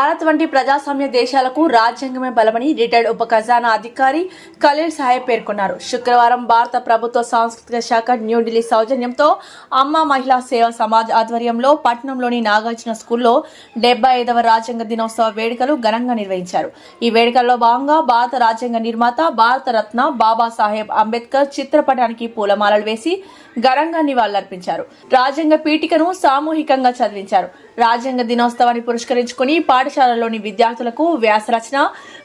భారత్ వంటి ప్రజాస్వామ్య దేశాలకు రాజ్యాంగమే బలమని రిటైర్డ్ ఉప ఖజానా అధికారి ఖలీల్ సాహెబ్ పేర్కొన్నారు. శుక్రవారం భారత ప్రభుత్వ సాంస్కృతిక శాఖ న్యూఢిల్లీ సౌజన్యంతో అమ్మ మహిళా సేవా సమాజ్ ఆధ్వర్యంలో పట్టణంలోని నాగార్జున స్కూల్లో డెబ్బై ఐదవ రాజ్యాంగ దినోత్సవ వేడుకలు ఘనంగా నిర్వహించారు. ఈ వేడుకల్లో భాగంగా భారత రాజ్యాంగ నిర్మాత భారత రత్న బాబాసాహెబ్ అంబేద్కర్ చిత్రపటానికి పూలమాలలు వేసి ఘనంగా నివాళులర్పించారు. రాజ్యాంగ పీఠికను సామూహికంగా చదివించారు. రాజ్యాంగ దినోత్సవాన్ని పురస్కరించుకుని పాఠశాలలోని విద్యార్థులకు వ్యాసరచన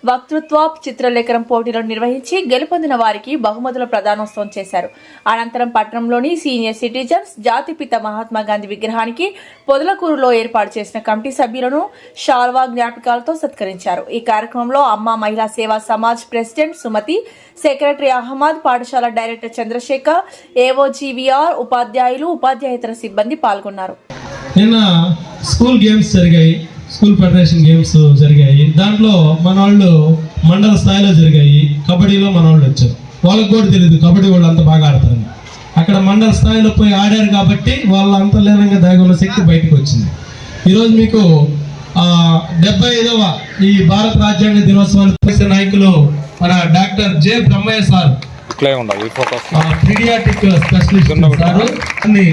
వక్తృత్వ చిత్రలేఖనం పోటీలను నిర్వహించి గెలుపొందిన వారికి బహుమతుల ప్రదానోత్సవం చేశారు. అనంతరం పట్టణంలోని సీనియర్ సిటిజన్స్ జాతిపిత మహాత్మా గాంధీ విగ్రహానికి పొదలకూరులో ఏర్పాటు చేసిన కమిటీ సభ్యులను షాల్వా జ్ఞాపకాలతో సత్కరించారు. ఈ కార్యక్రమంలో అమ్మ మహిళా సేవా సమాజ్ ప్రెసిడెంట్ సుమతి సెక్రటరీ అహ్మద్ పాఠశాల director Chandrashekar A O G V R ఉపాధ్యాయులు ఉపాధ్యాయేతర సిబ్బంది పాల్గొన్నారు. నిన్న స్కూల్ గేమ్స్ జరిగాయి స్కూల్ ఫెడరేషన్ గేమ్స్ జరిగాయి. దాంట్లో మన వాళ్ళు మండల స్థాయిలో జరిగాయి. కబడ్డీలో మన వాళ్ళు వచ్చారు. వాళ్ళకి కూడా తెలియదు కబడ్డీ వాళ్ళు అంత బాగా ఆడతారని. అక్కడ మండల స్థాయిలో పోయి ఆడారు కాబట్టి వాళ్ళ అంతర్లీనంగా దాగి ఉన్న శక్తి బయటకు వచ్చింది. ఈరోజు మీకు డెబ్బై ఐదవ ఈ భారత రాజ్యాంగ దినోత్సవాన్ని నాయకులు మన డాక్టర్ జె. బ్రహ్మయ్య సార్ ఉండాలి ఈ ఫోకస్ పీడియాటిక్ స్పెషలిస్ట్ సార్. అన్ని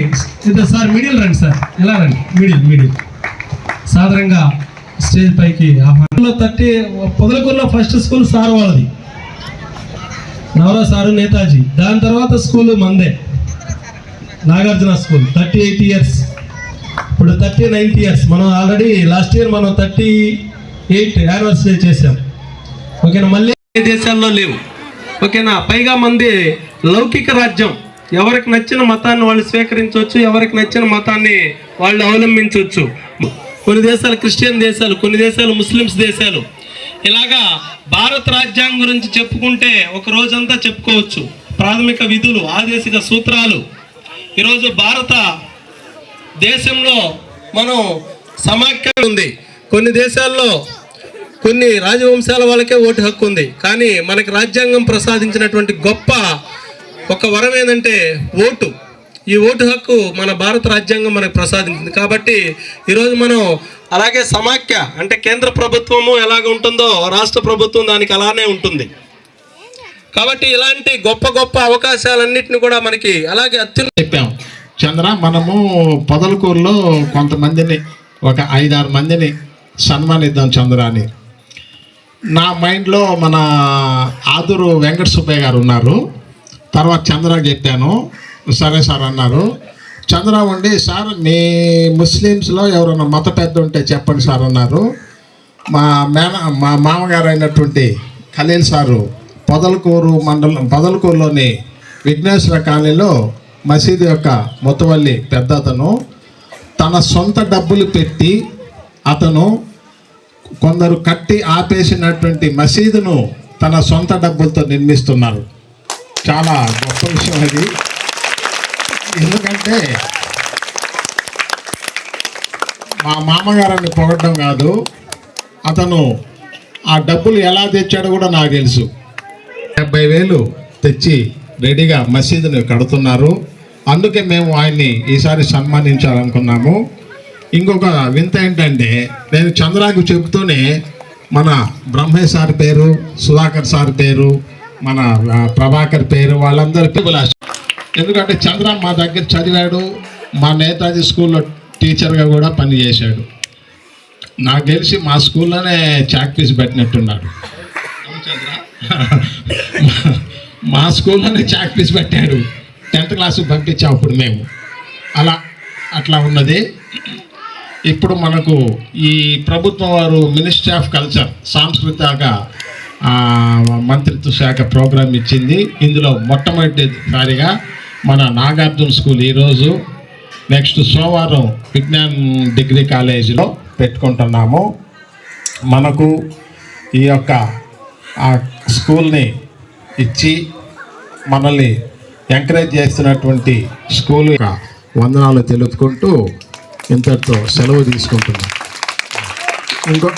ఇద్దరు సార్ మిడిల్ రండి సార్. ఎలా రండి? మిడిల్ మిడిల్ సాధారణంగా స్టేజ్ పైకి ఆహ్వానంలో థర్టీ పొదలకూరులో ఫస్ట్ స్కూల్ సార్ వాళ్ళది. నవరా సారు నేతాజీ. దాని తర్వాత స్కూల్ మందే. Nagarjuna school thirty eight years ఇప్పుడు థర్టీ నైన్త్ ఇయర్స్ మనం ఆల్రెడీ లాస్ట్ ఇయర్ మనం థర్టీ ఎయిట్ యానివర్సరీ చేసాం ఓకేనా మళ్ళీ దేశాల్లో లేవు. ఓకేనా? పైగా మంది లౌకిక రాజ్యం. ఎవరికి నచ్చిన మతాన్ని వాళ్ళు స్వీకరించవచ్చు ఎవరికి నచ్చిన మతాన్ని వాళ్ళు అవలంబించవచ్చు. కొన్ని దేశాలు క్రిస్టియన్ దేశాలు కొన్ని దేశాలు ముస్లిమ్స్ దేశాలు. ఇలాగా భారత రాజ్యాంగం గురించి చెప్పుకుంటే ఒక రోజంతా చెప్పుకోవచ్చు. ప్రాథమిక విధులు ఆదేశిక సూత్రాలు. ఈరోజు భారత దేశంలో మనం సమాఖ్య ఉంది. కొన్ని దేశాల్లో కొన్ని రాజవంశాల వాళ్ళకే ఓటు హక్కు ఉంది. కానీ మనకి రాజ్యాంగం ప్రసాదించినటువంటి గొప్ప ఒక వరం ఏంటంటే ఓటు. ఈ ఓటు హక్కు మన భారత రాజ్యాంగం మనకు ప్రసాదించింది. కాబట్టి ఈరోజు మనం అలాగే సమాఖ్య అంటే కేంద్ర ప్రభుత్వము ఎలాగ ఉంటుందో రాష్ట్ర ప్రభుత్వం దానికి అలానే ఉంటుంది. కాబట్టి ఇలాంటి గొప్ప గొప్ప అవకాశాలన్నింటినీ కూడా మనకి అలాగే అత్యున్న చెప్పాం. చంద్ర మనము పొదలకూరులో కొంతమందిని ఒక ఐదారు మందిని సన్మానిద్దాం చంద్ర అని నా మైండ్లో మన ఆదురు వెంకట సుబ్బయ్య గారు ఉన్నారు. తర్వాత చంద్ర చెప్పాను సరే సార్ అన్నారు. చంద్ర ఉండి సార్ మీ ముస్లిమ్స్లో ఎవరైనా మత పెద్ద ఉంటే చెప్పండి సార్ అన్నారు. మా మేన మా మామగారు అయినటువంటి ఖలీల్ సారు పొదలకూరు మండలం పొదలకూరులోని విఘ్నేశ్వర కాలనీలో మసీదు యొక్క మొత్తవల్లి పెద్ద అతను. తన సొంత డబ్బులు పెట్టి అతను కొందరు కట్టి ఆపేసినటువంటి మసీదును తన సొంత డబ్బులతో నిర్మిస్తున్నారు. చాలా గొప్ప విషయం అది. ఎందుకంటే మా మామగారిని పొగడడం కాదు. అతను ఆ డబ్బులు ఎలా తెచ్చాడో కూడా నాకు తెలుసు. డెబ్బై వేలు తెచ్చి రెడీగా మసీదుని కడుతున్నారు. అందుకే మేము ఆయన్ని ఈసారి సన్మానించాలనుకున్నాము. ఇంకొక వింత ఏంటంటే నేను చంద్రాకు చెబుతూనే మన బ్రహ్మయ్య సార్ పేరు సుధాకర్ సార్ పేరు మన ప్రభాకర్ పేరు వాళ్ళందరి పిల్లలు ఎందుకంటే చంద్ర మా దగ్గర చదివాడు మా నేతాజీ స్కూల్లో టీచర్గా కూడా పనిచేశాడు నాకు తెలిసి మా స్కూల్లోనే చాక్ పీస్ పెట్టినట్టున్నాడు. చంద్ర. మా- మా స్కూల్లోనే చాక్ పీస్ పెట్టాడు. టెన్త్ క్లాస్కి పంపించాం అప్పుడు మేము. అలా అట్లా ఉన్నది. ఇప్పుడు మనకు ఈ ప్రభుత్వం వారు మినిస్ట్రీ ఆఫ్ కల్చర్ సాంస్కృతిక మంత్రిత్వ శాఖ ప్రోగ్రాం ఇచ్చింది. ఇందులో మొట్టమొదటిసారిగా మన నాగార్జున స్కూల్ ఈరోజు నెక్స్ట్ సోమవారం విజ్ఞాన్ డిగ్రీ కాలేజీలో పెట్టుకుంటున్నాము. మనకు ఈ యొక్క ఆ స్కూల్ని ఇచ్చి మనల్ని ఎంకరేజ్ చేస్తున్నటువంటి స్కూల్. వందనాలు తెలుపుకుంటూ ఇంతటితో సెలవు తీసుకుంటున్నాం. ఇంకో.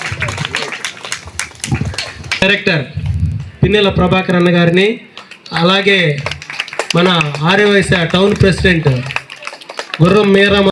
డైరెక్టర్ పిన్నెల ప్రభాకర్ అన్న గారిని అలాగే మన ఆర్యవైశ్య టౌన్ ప్రెసిడెంట్ గుర్రం మీరా